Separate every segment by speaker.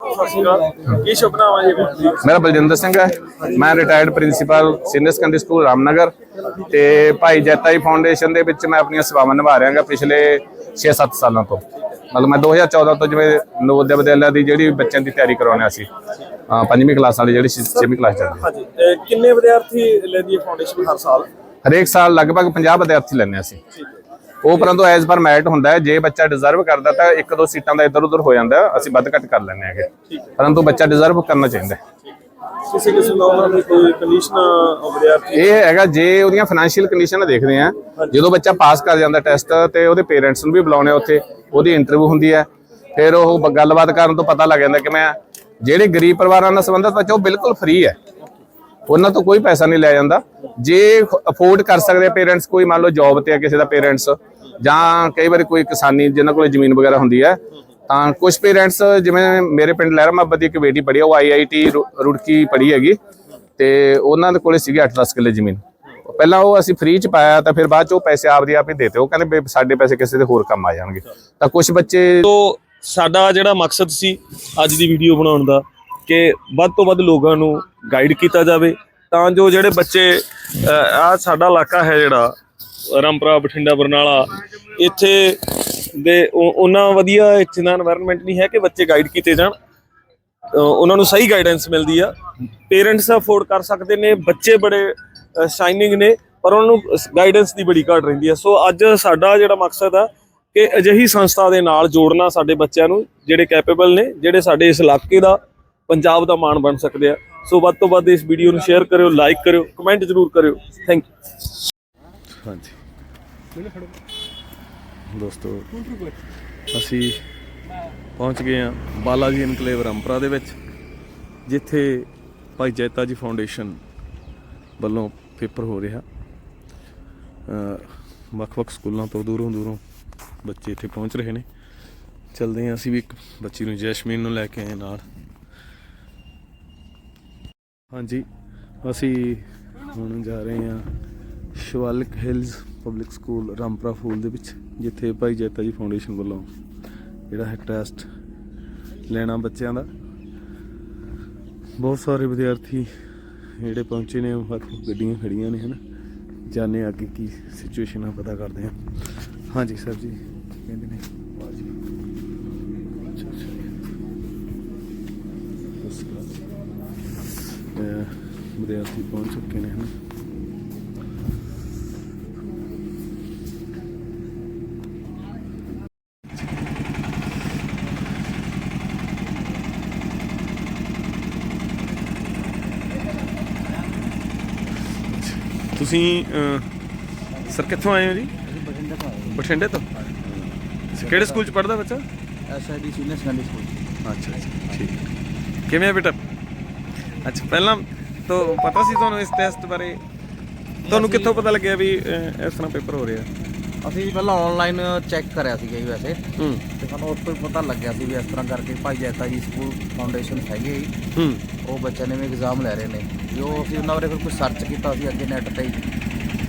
Speaker 1: ਕੀ ਸ਼ੁਭ ਨਾਮ ਹੈ ਜੀ
Speaker 2: ਮੇਰਾ ਬਲਜਿੰਦਰ ਸਿੰਘ ਹੈ। ਮੈਂ retired principal senior secondary school Ramnagar ਤੇ ਭਾਈ ਜੈਤਾ ਜੀ ਫਾਊਂਡੇਸ਼ਨ ਦੇ ਵਿੱਚ ਮੈਂ ਆਪਣੀਆਂ ਸੇਵਾਵਾਂ ਨਿਭਾ ਰਿਹਾ ਹਾਂ ਪਿਛਲੇ 6-7 ਸਾਲਾਂ ਤੋਂ। ਮਤਲਬ ਮੈਂ 2014 ਤੋਂ ਜਿਵੇਂ ਨਵੋਦਿਆ ਵਿਦਿਆਲਿਆ ਦੀ ਜਿਹੜੀ ਬੱਚਿਆਂ ਦੀ ਤਿਆਰੀ ਕਰਾਉਣਾ ਸੀ ਪੰਜਵੀਂ ਕਲਾਸ ਵਾਲੀ ਜਿਹੜੀ 6ਵੀਂ ਕਲਾਸ ਚੱਲਦੀ ਹੈ
Speaker 1: ਹਾਂਜੀ ਕਿੰਨੇ ਵਿਦਿਆਰਥੀ ਲੈਂਦੀ ਹੈ ਫਾਊਂਡੇਸ਼ਨ ਹਰ ਸਾਲ?
Speaker 2: ਹਰੇਕ ਸਾਲ ਲਗਭਗ 50 ਵਿਦਿਆਰਥੀ ਲੈਂਦੇ ਅਸੀਂ। ਉਹ ਪਰੰਤੂ ਐਜ਼ ਪਰ ਮੈਰਿਟ ਹੁੰਦਾ ਹੈ ਜੇ ਬੱਚਾ ਡਿਜ਼ਰਵ ਕਰਦਾ ਤਾਂ ਇੱਕ ਦੋ ਸੀਟਾਂ ਦਾ ਇੱਧਰ ਉੱਧਰ ਹੋ ਜਾਂਦਾ ਅਸੀਂ ਵੱਧ ਘੱਟ ਕਰ ਲੈਂਦੇ ਹੈਗੇ। ਪਰੰਤੂ ਬੱਚਾ ਡਿਜ਼ਰਵ ਕਰਨਾ ਚਾਹੀਦਾ ਹੈ।
Speaker 1: ਕਿਸੇ ਕਿਸੇ ਲੋਕਾਂ ਦੀ ਕੋਈ ਕੰਡੀਸ਼ਨ ਵਿਦਿਆਰਥੀ
Speaker 2: ਇਹ ਹੈਗਾ ਜੇ ਉਹਦੀਆਂ ਫਾਈਨੈਂਸ਼ੀਅਲ ਕੰਡੀਸ਼ਨਾਂ ਦੇਖਦੇ ਆ ਜਦੋਂ ਬੱਚਾ ਪਾਸ ਕਰ ਜਾਂਦਾ ਟੈਸਟ ਤੇ ਉਹਦੇ ਪੇਰੈਂਟਸ ਨੂੰ ਵੀ ਬੁਲਾਉਣੇ ਉੱਥੇ ਉਹਦੀ ਇੰਟਰਵਿਊ ਹੁੰਦੀ ਹੈ। ਫਿਰ ਉਹ ਗੱਲਬਾਤ ਕਰਨ ਤੋਂ ਪਤਾ ਲੱਗ ਜਾਂਦਾ ਕਿ ਮੈਂ ਜਿਹੜੇ ਗਰੀਬ ਪਰਿਵਾਰਾਂ ਨਾਲ ਸੰਬੰਧਿਤ ਬੱਚਾ ਉਹ ਬਿਲਕੁਲ ਫ੍ਰੀ ਹੈ। ਉਹਨਾਂ ਤੋਂ ਕੋਈ ਪੈਸਾ ਨਹੀਂ ਲਿਆ ਜਾਂਦਾ। ਜੇ ਅਫੋਰਡ ਕਰ ਸਕਦੇ ਪੇਰੈਂਟਸ ਕੋਈ ਮੰਨ ਲਓ ਜੌਬ ਤੇ ਆ ਕਿਸੇ ਦਾ ਪੇਰੈਂਟਸ ਜਾਂ ਕਈ ਵਾਰੀ ਕੋਈ ਕਿਸਾਨੀ ਜਿਨ੍ਹਾਂ ਕੋਲ ਜ਼ਮੀਨ ਵਗੈਰਾ ਹੁੰਦੀ ਹੈ, ਤਾਂ ਕੁਝ ਪੇਰੈਂਟਸ ਜਿਵੇਂ ਮੇਰੇ ਪਿੰਡ ਲਹਿਰਾ ਮੁਹੱਬਤ ਦੀ ਇੱਕ ਬੇਟੀ ਪੜ੍ਹੀ ਆ ਉਹ ਆਈਆਈਟੀ ਰੁੜਕੀ ਪੜ੍ਹੀ ਹੈਗੀ ਤੇ ਉਹਨਾਂ ਦੇ ਕੋਲੇ ਸੀਗੀ 8-10 ਕਿੱਲੇ ਜ਼ਮੀਨ। ਪਹਿਲਾਂ ਉਹ ਅਸੀਂ ਫ੍ਰੀ ਚ ਪਾਇਆ ਤਾਂ ਫਿਰ ਬਾਅਦ ਚ ਉਹ ਪੈਸੇ ਆਪਦੇ ਆਪ ਹੀ ਦੇਤੇ, ਉਹ ਕਹਿੰਦੇ ਵੀ ਸਾਡੇ ਪੈਸੇ ਕਿਸੇ ਦੇ ਹੋਰ ਕੰਮ ਆ ਜਾਣਗੇ। ਤਾਂ ਕੁਝ ਬੱਚੇ
Speaker 1: ਤੋ ਸਾਡਾ ਜਿਹੜਾ ਮਕਸਦ ਸੀ ਅੱਜ ਦੀ ਵੀਡੀਓ ਬਣਾਉਣ ਦਾ, ਕਿ ਵੱਧ ਤੋਂ ਵੱਧ ਲੋਕਾਂ ਨੂੰ ਗਾਈਡ ਕੀਤਾ ਜਾਵੇ, ਤਾਂ ਜੋ ਜਿਹੜੇ ਬੱਚੇ ਆ ਸਾਡਾ ਇਲਾਕਾ ਹੈ ਜਿਹੜਾ ਰਾਮਪੁਰਾ, ਬਠਿੰਡਾ, ਬਰਨਾਲਾ, ਇੱਥੇ ਦੇ ਉਹਨਾਂ ਵਧੀਆ ਇੱਥੇ ਦਾ এনवायरमेंट ਨਹੀਂ ਹੈ ਕਿ ਬੱਚੇ ਗਾਈਡ ਕੀਤੇ ਜਾਣ। ਉਹਨਾਂ ਨੂੰ ਸਹੀ ਗਾਈਡੈਂਸ ਮਿਲਦੀ ਆ। ਪੇਰੈਂਟਸ ਅਫੋਰਡ ਕਰ ਸਕਦੇ ਨੇ, ਬੱਚੇ ਬੜੇ ਸ਼ਾਈਨਿੰਗ ਨੇ, ਪਰ ਉਹਨਾਂ ਨੂੰ ਗਾਈਡੈਂਸ ਦੀ ਬੜੀ ਘਾਟ ਰਹਿੰਦੀ ਆ। ਸੋ ਅੱਜ ਸਾਡਾ ਜਿਹੜਾ ਮਕਸਦ ਆ ਕਿ ਅਜਿਹੀ ਸੰਸਥਾ ਦੇ ਨਾਲ ਜੋੜਨਾ ਸਾਡੇ ਬੱਚਿਆਂ ਨੂੰ, ਜਿਹੜੇ ਕੈਪੇਬਲ ਨੇ, ਜਿਹੜੇ ਸਾਡੇ ਇਸ ਇਲਾਕੇ ਦਾ, ਪੰਜਾਬ ਦਾ ਮਾਣ ਬਣ ਸਕਦੇ ਆ। ਸੋ ਵੱਧ ਤੋਂ ਵੱਧ ਇਸ ਵੀਡੀਓ ਨੂੰ ਸ਼ੇਅਰ ਕਰਿਓ ਲਾਈਕ ਕਰਿਓ ਕਮੈਂਟ ਜ਼ਰੂਰ ਕਰਿਓ। ਥੈਂਕ ਯੂ
Speaker 3: ਹਾਂਜੀ। ਦੋਸਤੋ ਅਸੀਂ ਪਹੁੰਚ ਗਏ ਹਾਂ ਬਾਲਾ ਜੀ ਇਨਕਲੇਵ ਰਾਮਪੁਰਾ ਦੇ ਵਿੱਚ ਜਿੱਥੇ ਭਾਈ ਜੈਤਾ ਜੀ ਫਾਊਂਡੇਸ਼ਨ ਵੱਲੋਂ ਪੇਪਰ ਹੋ ਰਿਹਾ। ਵੱਖ-ਵੱਖ ਸਕੂਲਾਂ ਤੋਂ ਦੂਰੋਂ ਦੂਰੋਂ ਬੱਚੇ ਇੱਥੇ ਪਹੁੰਚ ਰਹੇ ਨੇ। ਚਲਦੇ ਹਾਂ ਅਸੀਂ ਵੀ ਇੱਕ ਬੱਚੀ ਨੂੰ ਜੈਸ਼ਮੀਨ ਨੂੰ ਲੈ ਕੇ ਆਏ ਨਾਲ। ਹਾਂਜੀ ਅਸੀਂ ਹੁਣ ਜਾ ਰਹੇ ਹਾਂ Shivalik hills public school Rampura Phul ਦੇ ਵਿੱਚ, ਜਿੱਥੇ ਭਾਈ ਜੈਤਾ ਜੀ ਫਾਊਂਡੇਸ਼ਨ ਵੱਲੋਂ ਜਿਹੜਾ ਹੈ ਟੈਸਟ ਲੈਣਾ ਬੱਚਿਆਂ ਦਾ। ਬਹੁਤ ਸਾਰੇ ਵਿਦਿਆਰਥੀ ਜਿਹੜੇ ਪਹੁੰਚੇ ਨੇ, ਉਹ ਗੱਡੀਆਂ ਖੜੀਆਂ ਨੇ, ਹਨ। ਜਾਣੇ ਆ ਅੱਗੇ ਕੀ ਸਿਚੁਏਸ਼ਨ ਆ, ਪਤਾ ਕਰਦੇ ਹਾਂ ਹਾਂਜੀ, ਸਰ ਜੀ, ਕਹਿੰਦੇ ਨੇ। ਸਤਿ ਸ਼੍ਰੀ ਅਕਾਲ। ਵਿਦਿਆਰਥੀ ਪਹੁੰਚ ਚੁੱਕੇ ਨੇ, ਹਨ। ਤੁਸੀਂ ਸਰ ਕਿੱਥੋਂ ਆਏ ਹੋ ਜੀ?
Speaker 4: ਬਠਿੰਡਾ ਤੋਂ? ਆਏ
Speaker 3: ਬਠਿੰਡੇ ਤੋਂ। ਅੱਛਾ, ਕਿਹੜੇ ਸਕੂਲ ਚ ਪੜਦਾ ਬੱਚਾ?
Speaker 4: ਐਸਆਈਡੀ ਸੀਨੀਅਰ ਸੈਕੰਡਰੀ ਸਕੂਲ
Speaker 3: ਅੱਛਾ ਅੱਛਾ ਠੀਕ। ਕਿਵੇਂ ਹੈ ਬੇਟਾ? ਅੱਛਾ ਪਹਿਲਾਂ ਤੋਂ ਪਤਾ ਸੀ ਤੁਹਾਨੂੰ ਇਸ ਟੈਸਟ ਬਾਰੇ? ਤੁਹਾਨੂੰ ਕਿੱਥੋਂ ਪਤਾ ਲੱਗਿਆ ਵੀ ਅਹ, ਇਸ ਤਰ੍ਹਾਂ ਪੇਪਰ ਹੋ ਰਿਹਾ?
Speaker 4: ਅਸੀਂ ਪਹਿਲਾਂ ਆਨਲਾਈਨ ਚੈੱਕ ਕਰਿਆ ਸੀਗਾ ਜੀ ਵੈਸੇ।
Speaker 3: ਹੂੰ।
Speaker 4: ਤੇ ਸਾਨੂੰ ਉਸ ਤੋਂ ਹੀ ਪਤਾ ਲੱਗਿਆ ਸੀ ਵੀ ਇਸ ਤਰ੍ਹਾਂ ਕਰਕੇ ਭਾਈ ਜੈਤਾ ਜੀ ਸਕੂਲ ਫਾਊਂਡੇਸ਼ਨ ਹੈਗੇ ਜੀ।
Speaker 3: ਹੂੰ।
Speaker 4: ਉਹ ਬੱਚਿਆਂ ਨੇ ਵੀ ਐਗਜ਼ਾਮ ਲੈ ਰਹੇ ਨੇ। ਜੋ ਅਸੀਂ ਉਹਨਾਂ ਬਾਰੇ ਫਿਰ ਕੁਝ ਸਰਚ ਕੀਤਾ ਸੀ ਅੱਗੇ ਨੈਟ ਤੇ ਹੀ।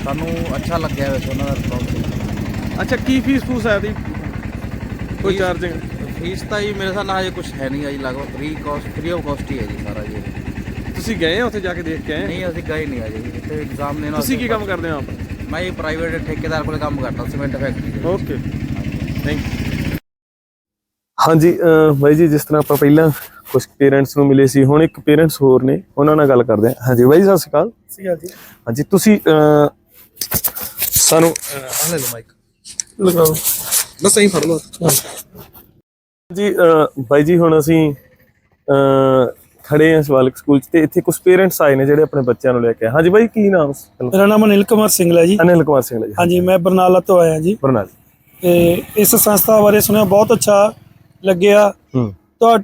Speaker 4: ਸਾਨੂੰ ਅੱਛਾ ਲੱਗਿਆ ਵੈਸੇ ਉਹਨਾਂ ਦਾ ਰਿਸਪੌਂਸ
Speaker 3: ਅੱਛਾ ਕੀ ਫੀਸ ਫੂਸ ਹੈ ਦੀ ਕੋਈ
Speaker 4: ਫੀਸ-
Speaker 3: ਚਾਰਜਿੰਗ
Speaker 4: ਫੀਸ ਤਾਂ ਜੀ ਮੇਰੇ ਹਿਸਾਬ ਨਾਲ ਹਜੇ ਕੁਝ ਹੈ ਨਹੀਂ ਆ ਜੀ ਲਗਭਗ free cost free of cost ਹੀ ਹੈ ਜੀ ਸਾਰਾ ਜੀ।
Speaker 3: ਤੁਸੀਂ ਗਏ ਆ ਉੱਥੇ ਜਾ ਕੇ ਦੇਖ ਕੇ ਆਏ
Speaker 4: ਨਹੀਂ ਅਸੀਂ ਗਏ ਨਹੀਂ ਅਜੇ ਜੀ। ਇੱਥੇ ਐਗਜ਼ਾਮ ਦੇਣਾ
Speaker 3: ਤੁਸੀਂ ਕੀ ਕੰਮ ਕਰਦੇ ਹੋ ਆਪ?
Speaker 4: ਮੈਂ ਇਹ ਪ੍ਰਾਈਵੇਟ ਠੇਕੇਦਾਰ ਕੋਲ ਕੰਮ ਕਰਦਾ ਸੀਮੈਂਟ ਫੈਕਟਰੀ ਦੇ
Speaker 3: ਓਕੇ ਥੈਂਕ ਹਾਂਜੀ ਬਾਈ ਜੀ ਜਿਸ ਤਰ੍ਹਾਂ ਆਪਾਂ ਪਹਿਲਾਂ ਕੁਝ ਪੇਰੈਂਟਸ ਨੂੰ ਮਿਲੇ ਸੀ ਹੁਣ ਇੱਕ ਪੇਰੈਂਟਸ ਹੋਰ ਨੇ ਉਹਨਾਂ ਨਾਲ ਗੱਲ ਕਰਦੇ ਹਾਂ। ਹਾਂਜੀ ਬਾਈ ਸਤਿ ਸ਼੍ਰੀ ਅਕਾਲ।
Speaker 1: ਸਹੀ ਗੱਲ ਜੀ।
Speaker 3: ਹਾਂਜੀ ਤੁਸੀਂ ਸਾਨੂੰ ਅਹ, ਲੈ ਲਓ ਮਾਈਕ
Speaker 1: ਲਗਾਓ।
Speaker 3: ਬਸ ਐਂ ਫੜ ਲਓ। ਜੀ ਬਾਈ ਜੀ ਹੁਣ ਅਸੀਂ ਅਹ, ਖੜੇ ਹਾਂ ਸ਼ਿਵਾਲਿਕ ਸਕੂਲ 'ਚ ਤੇ ਇੱਥੇ ਕੁਝ ਪੇਰੈਂਟਸ ਆਏ ਨੇ ਜਿਹੜੇ ਆਪਣੇ ਬੱਚਿਆਂ ਨੂੰ ਲੈ ਕੇ ਆਏ। ਹਾਂਜੀ ਬਾਈ ਕੀ ਨਾਮ
Speaker 5: ਮੇਰਾ ਨਾਮ ਅਨਿਲ ਕੁਮਾਰ ਸਿੰਗਲਾ ਜੀ।
Speaker 3: ਅਨਿਲ ਕੁਮਾਰ ਸਿੰਘ ਜੀ।
Speaker 5: ਹਾਂਜੀ ਮੈਂ ਬਰਨਾਲਾ ਤੋਂ ਆਇਆ ਜੀ।
Speaker 3: ਬਰਨਾਲ।
Speaker 5: ਤੇ ਇਸ ਸੰਸਥਾ ਬਾਰੇ ਸੁਣਿਆ ਬਹੁਤ ਅੱਛਾ ਲੱਗਿਆ।
Speaker 3: ਹੂੰ।
Speaker 5: ਤਾਂ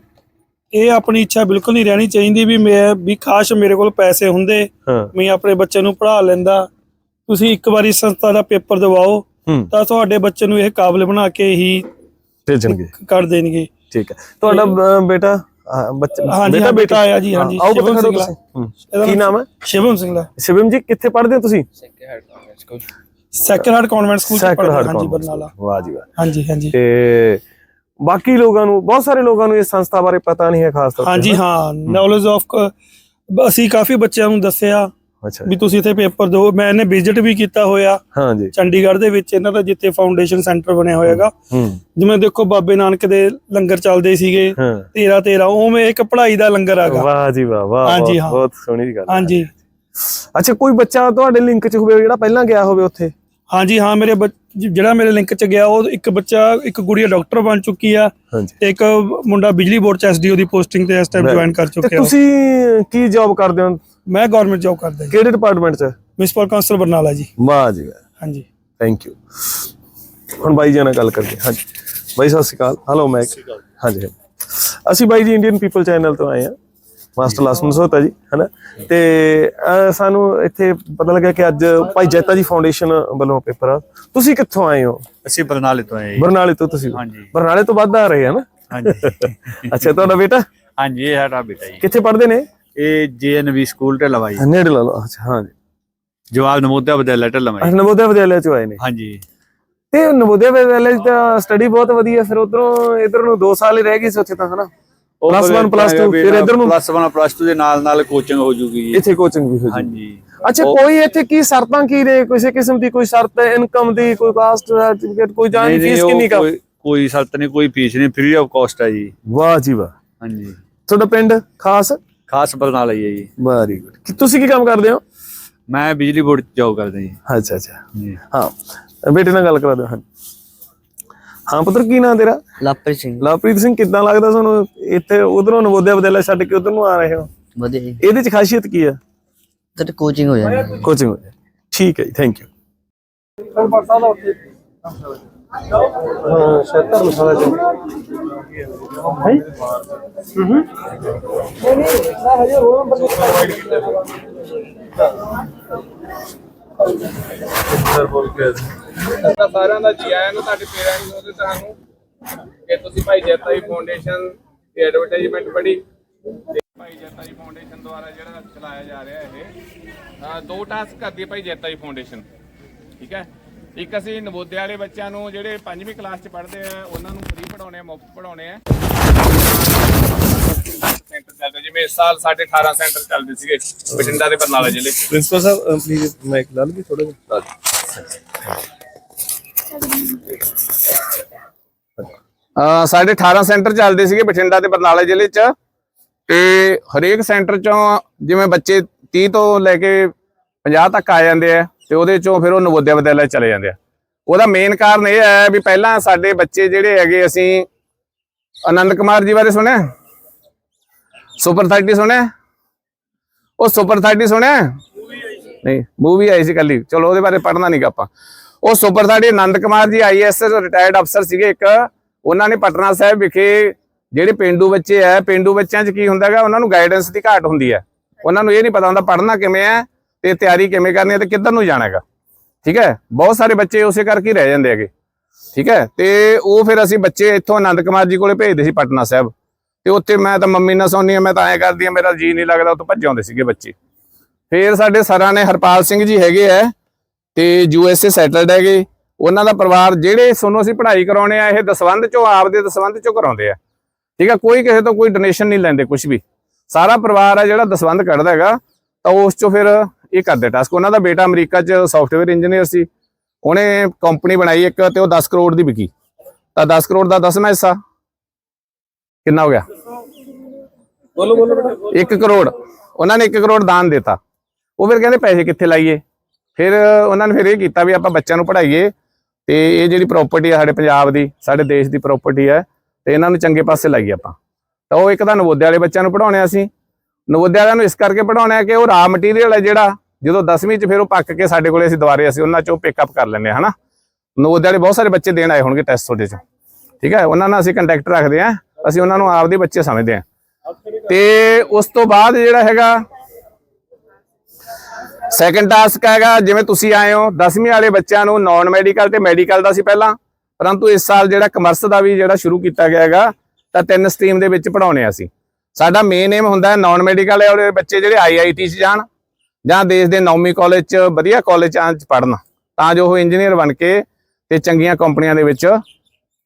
Speaker 5: ਇਹ ਆਪਣੀ ਇੱਛਾ ਬਿਲਕੁਲ ਨਹੀਂ ਰਹਿਣੀ ਚਾਹੀਦੀ ਵੀ ਮੈਂ ਵੀ ਕਾਸ਼ ਮੇਰੇ ਕੋਲ ਪੈਸੇ ਹੁੰਦੇ
Speaker 3: ਹਾਂ।
Speaker 5: ਮੈਂ ਆਪਣੇ ਬੱਚੇ ਨੂੰ ਪੜ੍ਹਾ ਲੈਂਦਾ। ਤੁਸੀਂ ਇੱਕ ਵਾਰੀ ਸੰਸਥਾ ਦਾ ਪੇਪਰ ਦਿਵਾਓ
Speaker 3: ਹੂੰ।
Speaker 5: ਤਾਂ ਤੁਹਾਡੇ ਬੱਚੇ ਨੂੰ ਇਹ ਕਾਬਲ ਬਣਾ ਕੇ ਹੀ
Speaker 3: ਭੇਜਣਗੇ।
Speaker 5: ਕਰ ਦੇਣਗੇ।
Speaker 3: ਠੀਕ ਹੈ। ਤੁਹਾਡਾ ਬੇਟਾ? ਹਾਂ, ਬੱਚਾ
Speaker 5: ਹਾਂਜੀ,
Speaker 3: ਬੇਟਾ
Speaker 5: ਹਾਂ,
Speaker 3: ਬੇਟੀ।
Speaker 5: ਬੇਟਾ ਆਇਆ ਜੀ, ਹਾਂਜੀ,
Speaker 3: ਆਓ
Speaker 5: ਸ਼ਿਵਮ ਸਿੰਘਲਾ।
Speaker 3: ਤੁਸੀਂ। ਹੂੰ।
Speaker 5: ਇਹਦਾ
Speaker 3: ਕੀ ਨਾਮ ਹੈ?
Speaker 5: ਸ਼ਿਵਮ ਸਿੰਘਲਾ।
Speaker 3: ਸ਼ਿਵਮ ਜੀ ਕਿੱਥੇ ਪੜ੍ਹਦੇ ਹੋ ਤੁਸੀਂ?
Speaker 5: ਸੈਕਰਡ ਹਾਰਟ ਕਨਵੈਂਟ ਸਕੂਲ ਚ।
Speaker 3: ਸੈਕਰਡ
Speaker 5: ਪੜ੍ਹਦਾ
Speaker 3: ਹਾਰਟ
Speaker 5: ਹਾਂਜੀ
Speaker 3: ਕਾਨਵੈਂਟ
Speaker 5: ਬਰਨਾਲਾ।
Speaker 3: ਵਾਹ ਜੀ ਵਾਹ।
Speaker 5: ਹਾਂਜੀ ਹਾਂਜੀ।
Speaker 3: ਤੇ ਬਾਕੀ ਲੋਕਾਂ ਨੂੰ ਬਹੁਤ ਸਾਰੇ ਲੋਕਾਂ ਨੂੰ ਇਸ ਸੰਸਥਾ ਬਾਰੇ ਪਤਾ ਨਹੀਂ ਹੈ ਖਾਸ ਤੌਰ ਤੇ।
Speaker 5: ਹਾਂਜੀ? ਹਾਂ। ਨੌਲੇਜ ਆਫ ਅਸੀਂ ਕਾਫੀ ਬੱਚਿਆਂ ਨੂੰ ਦੱਸਿਆ।
Speaker 3: ਅੱਛਾ
Speaker 5: ਵੀ ਤੁਸੀਂ ਇੱਥੇ ਪੇਪਰ ਦਿਓ। ਮੈਂ ਇਹਨੇ ਵਿਜ਼ਿਟ ਵੀ ਕੀਤਾ ਹੋਇਆ
Speaker 3: ਹਾਂਜੀ।
Speaker 5: ਚੰਡੀਗੜ੍ਹ ਦੇ ਵਿੱਚ ਇਹਨਾਂ ਦਾ ਜਿੱਥੇ ਫਾਊਂਡੇਸ਼ਨ ਸੈਂਟਰ ਬਣਿਆ ਹੋਇਆਗਾ। ਜਿਵੇਂ ਦੇਖੋ ਬਾਬੇ ਨਾਨਕ ਦੇ ਲੰਗਰ ਚੱਲਦੇ ਸੀਗੇ
Speaker 3: ਹਾਂ।
Speaker 5: 13 13 ਉਵੇਂ ਇੱਕ ਪੜ੍ਹਾਈ ਦਾ ਲੰਗਰ ਹੈਗਾ
Speaker 3: ਵਾਹ ਜੀ ਵਾਹ ਵਾਹ
Speaker 5: ਹਾਂਜੀ,
Speaker 3: ਬਹੁਤ-
Speaker 5: ਹਾਂ।
Speaker 3: ਬਹੁਤ ਸੋਹਣੀ ਗੱਲ ਹੈ।
Speaker 5: ਹਾਂਜੀ।
Speaker 3: ਅੱਛਾ ਕੋਈ ਬੱਚਾ ਤੁਹਾਡੇ ਲਿੰਕ 'ਚ ਹੋਵੇ ਜਿਹੜਾ ਪਹਿਲਾਂ ਗਿਆ ਹੋਵੇ ਉੱਥੇ?
Speaker 5: ਹਾਂਜੀ ਹਾਂ ਮੇਰੇ ਜਿਹੜਾ ਮੇਰੇ ਲਿੰਕ 'ਚ ਗਿਆ ਉਹ ਇੱਕ ਬੱਚਾ ਇੱਕ ਗੁੜੀਆ ਡਾਕਟਰ ਬਣ ਚੁੱਕੀ ਆ। ਤੇ ਇੱਕ ਮੁੰਡਾ ਬਿਜਲੀ ਬੋਰਡ ਚ ਐਸਡੀਓ ਦੀ ਪੋਸਟਿੰਗ ਤੇ ਇਸ ਟਾਈਮ. ਜੁਆਇਨ ਕਰ ਚੁੱਕਿਆ
Speaker 3: ਤੁਸੀਂ ਕੀ ਜੌਬ ਕਰਦੇ ਹੋ?
Speaker 5: ਮੈਂ ਗਵਰਨਮੈਂਟ ਜੌਬ ਕਰਦਾ ਜੀ।
Speaker 3: ਕਿਹੜੇ ਡਿਪਾਰਟਮੈਂਟ 'ਚ?
Speaker 5: ਮਿਊਨਿਸਪਲ ਕਾਉਂਸਲ ਬਰਨਾਲਾ ਜੀ।
Speaker 3: ਵਾਹ ਜੀ ਵਾਹ।
Speaker 5: ਹਾਂਜੀ।
Speaker 3: ਥੈਂਕ ਯੂ ਹੁਣ ਬਾਈ ਜੀ ਨਾਲ ਗੱਲ ਕਰਦੇ ਹਾਂ। ਹਾਂਜੀ। ਬਾਈ ਸਤਿ ਸ਼੍ਰੀ ਅਕਾਲ। ਹਲੋ ਮੈਕ ਹਾਂਜੀ ਹਾਂਜੀ। ਅਸੀਂ ਬਾਈ ਜੀ ਇੰਡੀਅਨ ਪੀਪਲ ਚੈਨਲ ਤੋਂ ਆਏ ਆ ਮਾਸਟਰ ਲਾਸਮਨ ਸੋਤਾ ਜੀ ਹਨਾ? ਤੇ ਸਾਨੂੰ ਇੱਥੇ ਪਤਾ ਲੱਗਾ ਕਿ ਅੱਜ ਭਾਈ ਜੈਤਾ ਜੀ ਫਾਊਂਡੇਸ਼ਨ ਵੱਲੋਂ ਪੇਪਰ ਆ। ਤੁਸੀਂ ਕਿੱਥੋਂ ਆਏ ਹੋ?
Speaker 6: ਅਸੀਂ ਬਰਨਾਲੇ ਤੋਂ ਆਏ।
Speaker 3: ਬਰਨਾਲੇ ਤੋਂ ਤੁਸੀਂ?
Speaker 6: ਹਾਂਜੀ।
Speaker 3: ਬਰਨਾਲੇ ਤੋਂ ਵੱਧ ਆ ਰਹੇ ਆ ਨਾ?
Speaker 6: ਹਾਂਜੀ।
Speaker 3: ਅੱਛਾ ਤੁਹਾਡਾ ਬੇਟਾ?
Speaker 6: ਹਾਂਜੀ ਇਹ ਸਾਡਾ ਬੇਟਾ ਜੀ।
Speaker 3: ਕਿੱਥੇ ਪੜ੍ਹਦੇ ਨੇ?
Speaker 6: ਇਹ ਜੇਐਨਵੀ ਸਕੂਲ ਢਿੱਲਵਾ ਜੀ
Speaker 3: ਨੇੜੇ ਲਾ ਲਓ ਅੱਛਾ ਹਾਂਜੀ
Speaker 6: ਜਵਾਬ ਨਮੋਦਿਆ ਵਿਦਿਆਲਿਆ ਢਿੱਲਵਾ ਜੀ
Speaker 3: ਨਵੋਦਿਆ ਵਿਦਿਆਲਿਆ ਚੋਂ ਆਏ ਨੇ।
Speaker 6: ਹਾਂਜੀ।
Speaker 3: ਤੇ ਨਵੋਦਿਆ ਵਿਦਿਆਲਿਆ 'ਚ ਤਾਂ ਸਟੱਡੀ ਬਹੁਤ ਵਧੀਆ ਫਿਰ ਉਧਰੋਂ ਇਧਰ ਨੂੰ 2 ਸਾਲ ਹੀ ਰਹਿ ਗਏ ਸੀ ਉੱਥੇ ਤਾਂ ਹਨਾ? ਪਲੱਸ 1 ਪਲੱਸ 2 ਫਿਰ ਇਧਰ ਨੂੰ
Speaker 6: ਪਲੱਸ 1 ਪਲੱਸ 2 ਦੇ ਨਾਲ ਨਾਲ ਕੋਚਿੰਗ ਹੋ ਜੂਗੀ ਜੀ।
Speaker 3: ਇੱਥੇ ਕੋਚਿੰਗ ਵੀ ਹੋ ਜੀ
Speaker 6: ਹਾਂਜੀ।
Speaker 3: ਅੱਛਾ ਕੋਈ ਇੱਥੇ ਕੀ ਸ਼ਰਤਾਂ ਕੀ ਨੇ? ਕਿਸੇ ਕਿਸਮ ਦੀ ਕੋਈ ਸ਼ਰਤ ਇਨਕਮ ਦੀ ਕੋਈ ਕਾਸਟ ਸਰਟੀਫਿਕੇਟ ਕੋਈ ਜਾਣ ਦੀ ਫੀਸ ਕਿੰਨੀ ਕਾ
Speaker 6: ਕੋਈ- ਕੋਈ ਸ਼ਰਤ ਨਹੀਂ ਕੋਈ ਫੀਸ ਨਹੀਂ ਫ੍ਰੀ ਆਫ ਕਾਸਟ ਹੈ ਜੀ।
Speaker 3: ਵਾਹ ਜੀ ਵਾਹ।
Speaker 6: ਹਾਂਜੀ।
Speaker 3: ਤੁਹਾਡਾ ਪਿੰਡ ਖਾਸ?
Speaker 6: ਖਾਸ ਬਰਨਾਲਾ ਹੀ ਹੈ ਜੀ।
Speaker 3: ਵੈਰੀ ਗੁੱਡ ਤੁਸੀਂ ਕੀ ਕੰਮ ਕਰਦੇ ਹੋ?
Speaker 6: ਮੈਂ ਬਿਜਲੀ ਬੋਰਡ 'ਚ ਜੌਬ ਕਰਦਾ ਜੀ।
Speaker 3: ਅੱਛਾ ਅੱਛਾ। ਹਾਂ। ਬੇਟੇ ਨਾਲ ਗੱਲ ਕਰਾ ਦਿਓ ਹਾਂ ਹਾਂ ਪੁੱਤਰ ਕੀ ਨਾਂ ਤੇਰਾ?
Speaker 7: ਲਾਪਰੀ ਸਿੰਘ।
Speaker 3: ਲਵਪ੍ਰੀਤ ਸਿੰਘ ਕਿੱਦਾਂ ਲੱਗਦਾ ਤੁਹਾਨੂੰ? ਇੱਥੇ ਉਧਰੋਂ ਨਵੋਦਿਆ ਵਿਦਿਆਲਿਆ ਛੱਡ ਕੇ ਉਧਰ ਨੂੰ ਆ ਰਹੇ ਹੋ?
Speaker 7: ਵਧੀਆ ਜੀ।
Speaker 3: ਇਹਦੇ ਚ ਖਾਸੀਅਤ ਕੀ ਆ?
Speaker 7: ਤੇ ਕੋਚਿੰਗ ਹੋ ਜਾਂਦੀ
Speaker 3: ਕੋਚਿੰਗ ਠੀਕ ਹੈ ਜੀ ਥੈਂਕ ਯੂ
Speaker 2: ਤਾਂ ਸਾਰਿਆਂ ਦਾ ਜੀ ਆਇਆਂ ਨੂੰ ਤੁਹਾਡੇ ਪੇਰੈਂਟਸ ਨੂੰ ਤੇ ਤੁਹਾਨੂੰ। ਕਿ ਤੁਸੀਂ ਭਾਈ ਜੈਤਾ ਜੀ ਫਾਊਂਡੇਸ਼ਨ ਦੀ ਐਡਵਰਟਾਈਜ਼ਮੈਂਟ ਪੜ੍ਹੀ। ਤੇ ਭਾਈ ਜੈਤਾ ਜੀ ਫਾਊਂਡੇਸ਼ਨ ਦੁਆਰਾ ਜਿਹੜਾ ਚਲਾਇਆ ਜਾ ਰਿਹਾ ਇਹ ਦੋ ਟਾਸਕ ਕਰਦੀ ਹੈ ਭਾਈ ਜੈਤਾ ਜੀ ਫਾਊਂਡੇਸ਼ਨ ਠੀਕ ਹੈ? ਇੱਕ ਅਸੀਂ ਨਵੋਦਿਆ ਵਾਲੇ ਬੱਚਿਆਂ ਨੂੰ ਜਿਹੜੇ ਪੰਜਵੀਂ ਕਲਾਸ 'ਚ ਪੜ੍ਹਦੇ ਆ ਉਹਨਾਂ ਨੂੰ ਫ੍ਰੀ ਪੜਾਉਣੇ ਆ ਮੁਫਤ ਪੜਾਉਣੇ ਆ। ਸੈਂਟਰ ਚੱਲਦੇ ਜਿਵੇਂ ਇਸ ਸਾਲ ਸਾਡੇ 18 ਸੈਂਟਰ ਚੱਲਦੇ ਸੀਗੇ ਬਠਿੰਡਾ ਤੇ ਬਰਨਾਲਾ ਜ਼ਿਲ੍ਹੇ 'ਚ।
Speaker 3: ਪ੍ਰਿੰਸੀਪਲ ਸਾਹਿਬ ਪਲੀਜ਼ ਮਾਈਕ ਲਾ ਲਈਏ ਥੋੜਾ ਜਿਹਾ।
Speaker 2: ਅ ਸਾਡੇ 18 ਸੈਂਟਰ ਚੱਲਦੇ ਸੀਗੇ ਬਠਿੰਡਾ ਤੇ ਬਰਨਾਲਾ ਜ਼ਿਲ੍ਹੇ 'ਚ। ਤੇ ਹਰੇਕ ਸੈਂਟਰ 'ਚੋਂ ਜਿਵੇਂ ਬੱਚੇ 30 ਤੋਂ ਲੈ ਕੇ 50 ਤੱਕ ਆ ਜਾਂਦੇ ਆ। ਤੇ ਉਹਦੇ 'ਚੋਂ ਫਿਰ ਉਹ ਨਵੋਦਿਆ ਵਿਦਿਆਲਿਆ ਚਲੇ ਜਾਂਦੇ ਆ। ਉਹਦਾ ਮੇਨ ਕਾਰਨ ਇਹ ਹੈ ਵੀ ਪਹਿਲਾਂ ਸਾਡੇ ਬੱਚੇ ਜਿਹੜੇ ਹੈਗੇ ਅਸੀਂ ਆਨੰਦ ਕੁਮਾਰ ਜੀ ਬਾਰੇ ਸੁਣਿਆ? ਸੁਪਰ 30 ਸੁਣਿਆ? ਉਹ ਸੁਪਰ 30 ਸੁਣਿਆ? ਨਹੀਂ ਮੂਵੀ ਆਈ ਸੀ ਕੱਲੀ। ਚਲੋ ਉਹਦੇ ਬਾਰੇ ਪੜ੍ਹਨਾ ਨਹੀਂਗਾ ਆਪਾਂ। ਉਹ super 30 Anand Kumar ji is retired ਅਫਸਰ ਸੀਗੇ ਇੱਕ। ਉਹਨਾਂ ਨੇ ਪਟਨਾ ਸਾਹਿਬ ਵਿਖੇ ਜਿਹੜੇ ਪਿੰਡੂ ਬੱਚੇ ਆ, ਪਿੰਡੂ ਬੱਚਿਆਂ 'ਚ ਕੀ ਹੁੰਦਾ ਹੈਗਾ ਉਹਨਾਂ ਨੂੰ ਗਾਈਡੈਂਸ ਦੀ ਘਾਟ ਹੁੰਦੀ ਹੈ। ਉਹਨਾਂ ਨੂੰ ਇਹ ਨਹੀਂ ਪਤਾ ਹੁੰਦਾ ਪੜ੍ਹਨਾ ਕਿਵੇਂ ਹੈ। ਤੇ ਤਿਆਰੀ ਕਿਵੇਂ ਕਰਨੀ ਹੈ ਤੇ ਕਿੱਧਰ ਨੂੰ ਜਾਣਾ ਹੈਗਾ? ਠੀਕ ਹੈ? ਬਹੁਤ ਸਾਰੇ ਬੱਚੇ ਉਸੇ ਕਰਕੇ ਰਹਿ ਜਾਂਦੇ ਹੈਗੇ। ਠੀਕ ਹੈ? ਤੇ ਉਹ ਫਿਰ ਅਸੀਂ ਬੱਚੇ ਇੱਥੋਂ ਆਨੰਦ ਕੁਮਾਰ ਜੀ ਕੋਲੇ ਭੇਜਦੇ ਸੀ ਪਟਨਾ ਸਾਹਿਬ। ਤੇ ਉੱਥੇ ਮੈਂ ਤਾਂ ਮੰਮੀ ਨਾਲ ਸੌਂਦੀ ਆ ਮੈਂ ਤਾਂ ਐਂ ਕਰਦੀ ਆ ਮੇਰਾ ਜੀ ਨਹੀਂ ਲੱਗਦਾ, ਉੱਥੋਂ ਭੱਜ ਆਉਂਦੇ ਸੀਗੇ ਬੱਚੇ। ਫਿਰ ਸਾਡੇ ਸਰਾਂ ਨੇ ਹਰਪਾਲ ਸਿੰਘ ਜੀ ਹੈਗੇ ਆ, ਤੇ ਯੂ ਐੱਸ ਏ ਸੈਟਲਡ ਹੈਗੇ। ਉਹਨਾਂ ਦਾ ਪਰਿਵਾਰ ਜਿਹੜੇ ਤੁਹਾਨੂੰ ਅਸੀਂ ਪੜ੍ਹਾਈ ਕਰਾਉਣੇ ਆ, ਇਹ ਦਸਵੰਧ ਚੋਂ ਆਪਦੇ ਦਸਵੰਧ ਚੋਂ ਕਰਾਉਂਦੇ ਆ। ਠੀਕ ਹੈ? ਕੋਈ ਕਿਸੇ ਤੋਂ ਕੋਈ ਡੋਨੇਸ਼ਨ ਨਹੀਂ ਲੈਂਦੇ ਕੁਝ ਵੀ। ਸਾਰਾ ਪਰਿਵਾਰ ਆ ਜਿਹੜਾ ਦਸਵੰਧ ਕੱਢਦਾ ਹੈਗਾ, ਤਾਂ ਉਸ ਚੋਂ ਫਿਰ ਇਹ ਕਰਦੇ ਟਾਸਕ ਉਹਨਾਂ ਦਾ ਬੇਟਾ ਅਮਰੀਕਾ 'ਚ ਸੌਫਟਵੇਅਰ ਇੰਜੀਨੀਅਰ ਸੀ। ਉਹਨੇ ਕੰਪਨੀ ਬਣਾਈ ਇੱਕ ਤੇ ਉਹ 10 ਕਰੋੜ ਦੀ ਵਿਕੀ। ਤਾਂ 10 ਕਰੋੜ ਦਾ 10ਵਾਂ ਹਿੱਸਾ ਕਿੰਨਾ ਹੋ ਗਿਆ?
Speaker 3: ਬੋਲੋ ਬੋਲੋ ਬੇਟਾ।
Speaker 2: 1 ਕਰੋੜ। ਉਹਨਾਂ ਨੇ 1 ਕਰੋੜ ਦਾਨ ਦਿੱਤਾ। ਉਹ ਫਿਰ ਕਹਿੰਦੇ ਪੈਸੇ ਕਿੱਥੇ ਲਾਈਏ? ਫਿਰ ਉਹਨਾਂ ਨੇ ਫਿਰ ਇਹ ਕੀਤਾ ਵੀ ਆਪਾਂ ਬੱਚਿਆਂ ਨੂੰ ਪੜ੍ਹਾਈਏ। ਤੇ ਇਹ ਜਿਹੜੀ ਪ੍ਰਾਪਰਟੀ ਆ ਸਾਡੇ ਪੰਜਾਬ ਦੀ ਸਾਡੇ ਦੇਸ਼ ਦੀ ਪ੍ਰਾਪਰਟੀ ਹੈ ਤੇ ਇਹਨਾਂ ਨੂੰ ਚੰਗੇ ਪਾਸੇ ਲਾਈਏ ਆਪਾਂ। ਤਾਂ ਉਹ ਇੱਕ ਤਾਂ ਨਵੋਦਿਆ ਵਾਲੇ ਬੱਚਿਆਂ ਨੂੰ ਪੜਾਉਣੇ ਅਸੀਂ। ਨਵੋਦਿਆ ਵਾਲਿਆਂ ਨੂੰ ਇਸ ਕਰਕੇ ਪੜਾਉਣਾ ਹੈ ਕਿ ਉਹ ਰਾ ਮਟੀਰੀਅਲ ਹੈ ਜਿਹੜਾ ਜਦੋਂ 10ਵੀਂ ਚ ਫਿਰ ਉਹ ਪੱਕ ਕੇ ਸਾਡੇ ਕੋਲੇ ਅਸੀਂ ਦੁਬਾਰੇ ਅਸੀਂ ਉਹਨਾਂ ਚੋਂ ਪਿਕਅਪ ਕਰ ਲੈਂਦੇ ਹਾਂ, ਹਨਾ? ਨਵੋਦਿਆ ਵਾਲੇ ਬਹੁਤ ਸਾਰੇ ਬੱਚੇ ਦੇਣ ਆਏ ਹੋਣਗੇ ਟੈਸਟ ਤੁਹਾਡੇ ਚੋਂ। ਠੀਕ ਹੈ? ਉਹਨਾਂ ਨਾਲ ਅਸੀਂ ਕੰਟੈਕਟ ਰੱਖਦੇ ਹਾਂ, ਅਸੀਂ ਉਹਨਾਂ ਨੂੰ ਆਪਦੇ ਬੱਚੇ ਸਮਝਦੇ ਹਾਂ। ਤੇ ਉਸ ਤੋਂ ਬਾਅਦ ਜਿਹੜਾ ਹੈਗਾ ਸੈਕੰਡ ਟਾਸਕ ਹੈਗਾ, ਜਿਵੇਂ ਤੁਸੀਂ ਆਏ ਹੋ 10ਵੀਂ ਵਾਲੇ ਬੱਚਿਆਂ ਨੂੰ ਨਾਨ ਮੈਡੀਕਲ ਤੇ ਮੈਡੀਕਲ ਦਾ ਸੀ ਪਹਿਲਾਂ, ਪਰੰਤੂ ਇਸ ਸਾਲ ਜਿਹੜਾ ਕਮਰਸ ਦਾ ਵੀ ਜਿਹੜਾ ਸ਼ੁਰੂ ਕੀਤਾ ਗਿਆ ਹੈਗਾ, ਤਾਂ ਤਿੰਨ ਸਟਰੀਮ ਦੇ ਵਿੱਚ ਪੜਾਉਣੇ ਆ ਸੀ ਸਾਡਾ ਮੇਨ ਏਮ ਹੁੰਦਾ ਹੈ ਨਾਨ ਮੈਡੀਕਲ ਔਰ ਬੱਚੇ ਜਿਹੜੇ ਆਈਆਈਟੀ 'ਚ ਜਾਣ ਜਾਂ ਦੇਸ਼ ਦੇ ਨੌਮੀ ਕਾਲਜ 'ਚ ਵਧੀਆ ਕਾਲਜਾਂ 'ਚ ਪੜਨ ਤਾਂ ਜੋ ਉਹ ਇੰਜੀਨੀਅਰ ਬਣ ਕੇ ਤੇ ਚੰਗੀਆਂ ਕੰਪਨੀਆਂ ਦੇ ਵਿੱਚ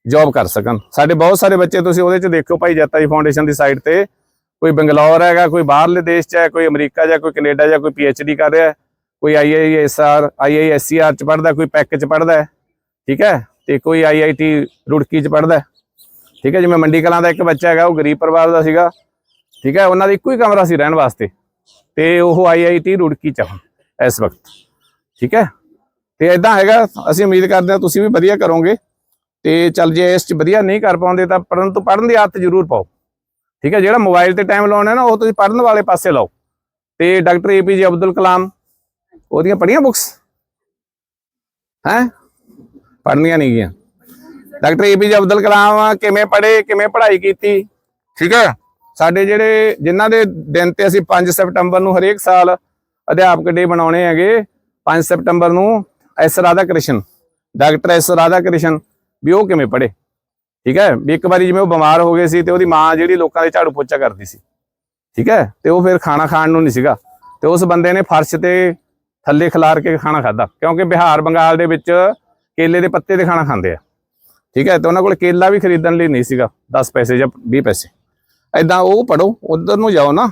Speaker 2: ਜੌਬ ਕਰ ਸਕਣ। ਸਾਡੇ ਬਹੁਤ ਸਾਰੇ ਬੱਚੇ ਤੁਸੀਂ ਉਹਦੇ ਚ ਦੇਖੋ ਭਾਈ ਜੱਤਾ ਜੀ ਫਾਊਂਡੇਸ਼ਨ ਦੀ ਸਾਈਟ ਤੇ। ਕੋਈ ਬੰਗਲੌਰ ਹੈਗਾ ਕੋਈ ਬਾਹਰਲੇ ਦੇਸ਼ ਚ ਹੈ ਕੋਈ ਅਮਰੀਕਾ ਜਾਂ ਕੋਈ ਕੈਨੇਡਾ ਜਾਂ ਕੋਈ ਪੀਐਚਡੀ ਕਰ ਰਿਹਾ ਹੈ, ਕੋਈ ਆਈਆਈਐਸਆਰ ਆਈਆਈਐਸਸੀਆਰ ਚ ਪੜਦਾ ਕੋਈ ਪੈਕ ਚ ਪੜਦਾ ਠੀਕ ਹੈ? ਤੇ ਕੋਈ ਆਈਆਈਟੀ ਰੁੜਕੀ ਚ ਪੜਦਾ ਠੀਕ ਹੈ? ਜਿਵੇਂ ਮੰਡੀ ਕਲਾਂ ਦਾ ਇੱਕ ਬੱਚਾ ਹੈਗਾ ਉਹ ਗਰੀਬ ਪਰਿਵਾਰ ਦਾ ਸੀਗਾ ਠੀਕ ਹੈ? ਉਹਨਾਂ ਦਾ ਇੱਕੋ ਹੀ ਕਮਰਾ ਸੀ ਰਹਿਣ ਵਾਸਤੇ। ਤੇ ਉਹ ਆਈਆਈਟੀ ਰੁੜਕੀ ਚ ਆ ਇਸ ਵਕਤ। ਠੀਕ ਹੈ? ਤੇ ਇਦਾਂ ਹੈਗਾ, ਅਸੀਂ ਉਮੀਦ ਕਰਦੇ ਹਾਂ ਤੁਸੀਂ ਵੀ ਵਧੀਆ ਕਰੋਗੇ। ਤੇ ਚੱਲ ਜੇ ਇਸ ਚ ਵਧੀਆ ਨਹੀਂ ਕਰ ਪਾਉਂਦੇ ਤਾਂ ਪੜਨ ਤੋਂ ਪੜਨ ਦੀ ਆਦਤ ਜ਼ਰੂਰ ਪਾਓ। ਠੀਕ ਹੈ? ਜਿਹੜਾ ਮੋਬਾਈਲ ਤੇ ਟਾਈਮ ਲਾਉਣਾ ਨਾ, ਉਹ ਤੁਸੀਂ ਪੜਨ ਵਾਲੇ ਪਾਸੇ ਲਾਓ। ਤੇ ਡਾਕਟਰ ਏਪੀਜੇ ਅਬਦੁਲ ਕਲਾਮ, ਉਹਦੀਆਂ ਪੜੀਆਂ ਬੁੱਕਸ ਹੈ? ਪੜ੍ਹਨੀਆਂ ਨਹੀਂ ਗੀਆਂ ਡਾਕਟਰ ਏਪੀਜੇ ਅਬਦੁਲ ਕਲਾਮ, ਕਿਵੇਂ ਪੜ੍ਹੇ, ਕਿਵੇਂ ਪੜ੍ਹਾਈ ਕੀਤੀ? ਠੀਕ ਹੈ? ਸਾਡੇ ਜਿਹੜੇ ਜਿਨ੍ਹਾਂ ਦੇ ਦਿਨ ਤੇ ਅਸੀਂ 5 ਸਤੰਬਰ ਨੂੰ ਹਰੇਕ ਸਾਲ ਅਧਿਆਪਕ ਡੇ ਬਣਾਉਣੇ ਹੈਗੇ 5 ਸਤੰਬਰ ਨੂੰ S Radha Krishnan doctor S Radha Krishnan ਵੀ ਉਹ ਕਿਵੇਂ ਪੜ੍ਹੇ? ਠੀਕ ਹੈ? ਵੀ ਇੱਕ ਵਾਰੀ ਜਿਵੇਂ ਉਹ ਬਿਮਾਰ ਹੋ ਗਏ ਸੀ ਤੇ ਉਹਦੀ ਮਾਂ ਜਿਹੜੀ ਲੋਕਾਂ ਦੇ ਝਾੜੂ ਪੋਚਾ ਕਰਦੀ ਸੀ। ਠੀਕ ਹੈ? ਤੇ ਉਹ ਫਿਰ ਖਾਣਾ ਖਾਣ ਨੂੰ ਨਹੀਂ ਸੀਗਾ। ਤੇ ਉਸ ਬੰਦੇ ਨੇ ਫਰਸ਼ ਤੇ ਥੱਲੇ ਖਿਲਾਰ ਕੇ ਖਾਣਾ ਖਾਦਾ ਕਿਉਂਕਿ ਬਿਹਾਰ, ਬੰਗਾਲ ਦੇ ਵਿੱਚ ਕੇਲੇ ਦੇ ਪੱਤੇ ਤੇ ਖਾਣਾ ਖਾਂਦੇ ਆ। ਠੀਕ ਹੈ? ਤੇ ਉਹਨਾਂ ਕੋਲ ਕੇਲਾ ਵੀ ਖਰੀਦਣ ਲਈ ਨਹੀਂ ਸੀਗਾ। 10 ਪੈਸੇ ਜਾਂ 20 ਪੈਸੇ। ਐਦਾਂ ਉਹ ਪੜੋ ਉਧਰ ਨੂੰ ਜਾਓ ਨਾ।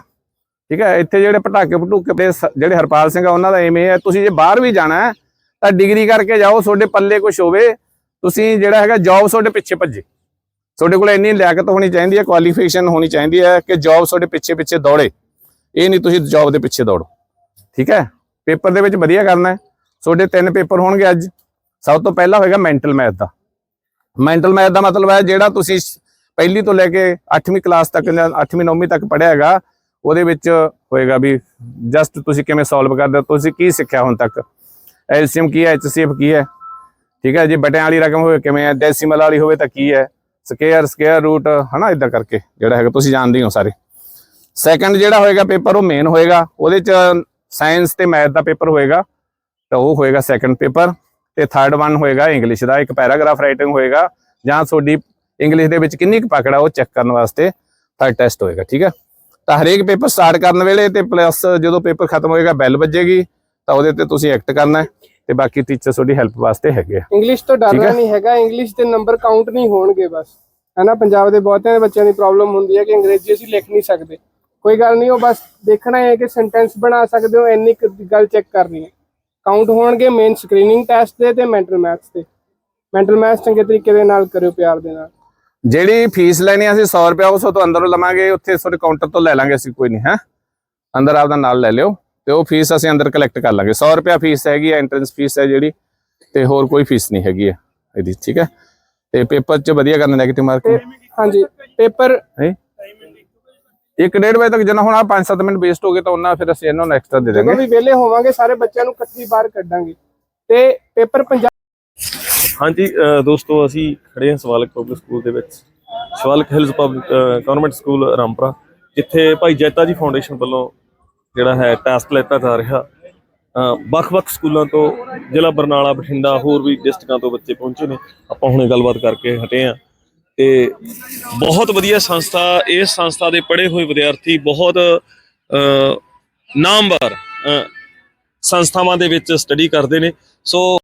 Speaker 2: ਠੀਕ ਹੈ, ਇੱਥੇ ਜਿਹੜੇ ਪਟਾਕੇ ਪਟੂਕੇ ਦੇ ਸ- ਜਿਹੜੇ ਹਰਪਾਲ ਸਿੰਘ ਆ, ਉਹਨਾਂ ਦਾ ਐਵੇਂ ਹੈ, ਤੁਸੀਂ ਜੇ ਬਾਹਰ ਵੀ ਜਾਣਾ ਹੈ, ਤਾਂ ਡਿਗਰੀ ਕਰਕੇ ਜਾਓ, ਤੁਹਾਡੇ ਪੱਲੇ ਕੁਝ ਹੋਵੇ, ਤੁਸੀਂ ਜਿਹੜਾ ਹੈਗਾ ਜੌਬ ਤੁਹਾਡੇ ਪਿੱਛੇ ਭੱਜੇ। ਤੁਹਾਡੇ ਕੋਲ ਇੰਨੀ ਲਿਆਕਤ ਹੋਣੀ ਚਾਹੀਦੀ ਹੈ ਕੁਆਲੀਫਿਕੇਸ਼ਨ ਹੋਣੀ ਚਾਹੀਦੀ ਹੈ ਕਿ ਜੌਬ ਤੁਹਾਡੇ ਪਿੱਛੇ ਪਿੱਛੇ ਦੌੜੇ। ਇਹ ਨਹੀਂ ਤੁਸੀਂ ਜੌਬ ਦੇ ਪਿੱਛੇ ਦੌੜੋ। ਠੀਕ ਹੈ, ਪੇਪਰ ਦੇ ਵਿੱਚ ਵਧੀਆ ਕਰਨਾ ਹੈ। ਤੁਹਾਡੇ ਤਿੰਨ ਪੇਪਰ ਹੋਣਗੇ ਅੱਜ। ਸਭ ਤੋਂ ਪਹਿਲਾ ਹੋਏਗਾ ਮੈਂਟਲ ਮੈਥ ਦਾ। ਮੈਂਟਲ ਮੈਥ ਦਾ ਮਤਲਬ ਹੈ ਜਿਹੜਾ ਤੁਸੀਂ ਪਹਿਲੀ ਤੋਂ ਲੈ ਕੇ 8ਵੀਂ ਕਲਾਸ ਤੱਕ ਜਾਂ 8ਵੀਂ 9ਵੀਂ ਤੱਕ ਪੜ੍ਹਿਆ ਹੈਗਾ, ਉਹਦੇ ਵਿੱਚ ਹੋਏਗਾ ਵੀ ਜਸਟ ਤੁਸੀਂ ਕਿਵੇਂ ਸੋਲਵ ਕਰਦੇ ਹੋ, ਤੁਸੀਂ ਕੀ ਸਿੱਖਿਆ ਹੁਣ ਤੱਕ? ਐਲਸੀਐਮ ਕੀ ਹੈ ਐਚਸੀਐਫ ਕੀ ਹੈ? ਠੀਕ ਹੈ ਜੇ, ਬਟਿਆਂ ਵਾਲੀ ਰਕਮ ਹੋਵੇ ਕਿਵੇਂ ਹੈ ਡੈਸੀਮਲ ਵਾਲੀ ਹੋਵੇ ਤਾਂ ਕੀ ਹੈ? ਸਕੁਅਰ ਸਕੁਅਰ ਰੂਟ ਹਨਾ ਇਦਾਂ ਕਰਕੇ ਜਿਹੜਾ ਹੈਗਾ, ਤੁਸੀਂ ਜਾਣਦੇ ਹੋ ਸਾਰੇ। ਸੈਕੰਡ ਜਿਹੜਾ ਹੋਏਗਾ ਪੇਪਰ, ਉਹ ਮੇਨ ਹੋਏਗਾ, ਉਹਦੇ ਚ ਸਾਇੰਸ ਤੇ ਮੈਥ ਦਾ ਪੇਪਰ ਹੋਏਗਾ, ਤਾਂ ਉਹ ਹੋਏਗਾ ਸੈਕੰਡ ਪੇਪਰ, ਤੇ ਥਰਡ ਵਨ ਹੋਏਗਾ ਇੰਗਲਿਸ਼ ਦਾ, ਇੱਕ ਪੈਰਾਗ੍ਰਾਫ ਰਾਈਟਿੰਗ ਹੋਏਗਾ, ਜਾਂ ਤੁਹਾਡੀ ਇੰਗਲਿਸ਼ ਦੇ ਵਿੱਚ ਕਿੰਨੀ ਕੁ ਪਕੜ ਆ ਉਹ ਚੈੱਕ ਕਰਨ ਵਾਸਤੇ ਥਰਡ ਟੈਸਟ ਹੋਏਗਾ ਠੀਕ ਹੈ ਤਾਂ ਹਰੇਕ ਪੇਪਰ ਸਟਾਰਟ ਕਰਨ ਵੇਲੇ ਤੇ ਪਲੱਸ ਜਦੋਂ ਪੇਪਰ ਖਤਮ ਹੋਏਗਾ ਬੈਲ ਵੱਜੇਗੀ ਤਾਂ ਉਹਦੇ ਤੇ ਤੁਸੀਂ ਐਕਟ ਕਰਨਾ ਤੇ ਬਾਕੀ ਟੀਚਰ ਤੁਹਾਡੀ ਹੈਲਪ ਵਾਸਤੇ ਹੈਗੇ ਆ।
Speaker 8: ਇੰਗਲਿਸ਼ ਤੋਂ ਡਰਨਾ। ਨਹੀਂ ਹੈਗਾ ਇੰਗਲਿਸ਼ ਦੇ ਨੰਬਰ ਕਾਊਂਟ ਨਹੀਂ ਹੋਣਗੇ ਬਸ ਹੈਨਾ? ਪੰਜਾਬ ਦੇ ਬਹੁਤਿਆਂ ਦੇ ਬੱਚਿਆਂ ਦੀ ਪ੍ਰੋਬਲਮ ਹੁੰਦੀ ਹੈ ਕਿ ਅੰਗਰੇਜ਼ੀ ਅਸੀਂ ਲਿਖ ਨਹੀਂ ਸਕਦੇ। ਕੋਈ ਗੱਲ ਨਹੀਂ ਉਹ ਬਸ ਦੇਖਣਾ ਹੈ ਕਿ ਸੈਂਟੈਂਸ ਬਣਾ ਸਕਦੇ ਹੋ ਇੰਨੀ ਕੁ ਗੱਲ ਚੈੱਕ ਕਰਨੀ ਹੈ। ਕਾਊਂਟ ਹੋਣਗੇ ਮੇਨ ਸਕਰੀਨਿੰਗ ਟੈਸਟ ਦੇ ਤੇ ਮੈਂਟਲ ਮੈਥਸ ਦੇ। ਮੈਂਟਲ ਮੈਥਸ ਚੰਗੇ ਤਰੀਕੇ ਦੇ ਨਾਲ ਕਰਿਓ ਪਿਆਰ ਦੇ ਨਾਲ।
Speaker 2: ਜਿਹੜੀ ਫੀਸ ਲੈਣੀ ਅਸੀਂ 100 ਰੁਪਏ ਉਸ ਤੋਂ ਅੰਦਰੋਂ ਲਵਾਂਗੇ ਉੱਥੇ ਤੁਹਾਡੇ ਕਾਊਂਟਰ ਤੋਂ ਲੈ ਲਾਂਗੇ ਅਸੀਂ ਕੋਈ ਨਹੀਂ ਹੈ? ਅੰਦਰ ਆਪਦਾ ਨਾਲ ਲੈ ਲਿਓ ਤੇ ਉਹ ਫੀਸ ਅਸੀਂ ਅੰਦਰ ਕਲੈਕਟ ਕਰ ਲਾਂਗੇ। 100 ਰੁਪਏ ਫੀਸ ਹੈਗੀ ਹੈ ਐਂਟਰੈਂਸ ਫੀਸ ਹੈ ਜਿਹੜੀ ਤੇ ਹੋਰ ਕੋਈ ਫੀਸ ਨਹੀਂ ਹੈਗੀ ਹੈ ਇਹਦੀ ਠੀਕ ਹੈ? ਤੇ ਪੇਪਰ 'ਚ ਵਧੀਆ ਕਰਨਾ ਨੈਗੇਟਿਵ ਮਾਰਕਿੰਗ
Speaker 8: ਹਾਂਜੀ ਪੇਪਰ
Speaker 2: ਇੱਕ ਡੇਢ ਵਜੇ ਤੱਕ ਜਿੰਨਾ ਹੁਣ ਆ 5-7 ਮਿੰਟ ਵੇਸਟ ਹੋ ਗਏ ਤਾਂ ਉਹਨਾਂ ਫਿਰ ਅਸੀਂ ਇਹਨਾਂ ਨੂੰ ਐਕਸਟਰਾ ਦੇ
Speaker 8: ਜਦੋਂ
Speaker 2: ਦਾਂਗੇ
Speaker 8: ਵੀ ਵਿਹਲੇ ਹੋਵਾਂਗੇ ਸਾਰੇ ਬੱਚਿਆਂ ਨੂੰ ਇਕੱਠੀ ਬਾਹਰ ਕੱਢਾਂਗੇ। ਤੇ ਪੇਪਰ
Speaker 1: ਹਾਂਜੀ ਦੋਸਤੋ ਅਸੀਂ ਖੜੇ ਹਾਂ ਸਵਾਲਕ ਪਬਲਿਕ ਸਕੂਲ ਦੇ ਵਿੱਚ Shivalik hills public government school Rampura ਜਿੱਥੇ ਭਾਈ ਜੈਤਾ ਜੀ ਫਾਊਂਡੇਸ਼ਨ ਵੱਲੋਂ ਜਿਹੜਾ ਹੈ ਟੈਸਟ ਲੈਤਾ ਜਾ ਰਿਹਾ। ਵੱਖ-ਵੱਖ ਸਕੂਲਾਂ ਤੋਂ ਜ਼ਿਲ੍ਹਾ ਬਰਨਾਲਾ ਬਠਿੰਡਾ ਹੋਰ ਵੀ ਡਿਸਟ੍ਰਿਕਾਂ ਤੋਂ ਬੱਚੇ ਪਹੁੰਚੇ ਨੇ। ਆਪਾਂ ਹੁਣੇ ਗੱਲਬਾਤ ਕਰਕੇ ਹਟੇ ਆ ਤੇ ਬਹੁਤ ਵਧੀਆ ਸੰਸਥਾ ਇਸ ਸੰਸਥਾ ਦੇ ਪੜ੍ਹੇ ਹੋਏ ਵਿਦਿਆਰਥੀ ਬਹੁਤ ਅ, ਨਾਮਵਰ ਸੰਸਥਾਵਾਂ ਦੇ ਵਿੱਚ ਸਟੱਡੀ ਕਰਦੇ ਨੇ। ਸੋ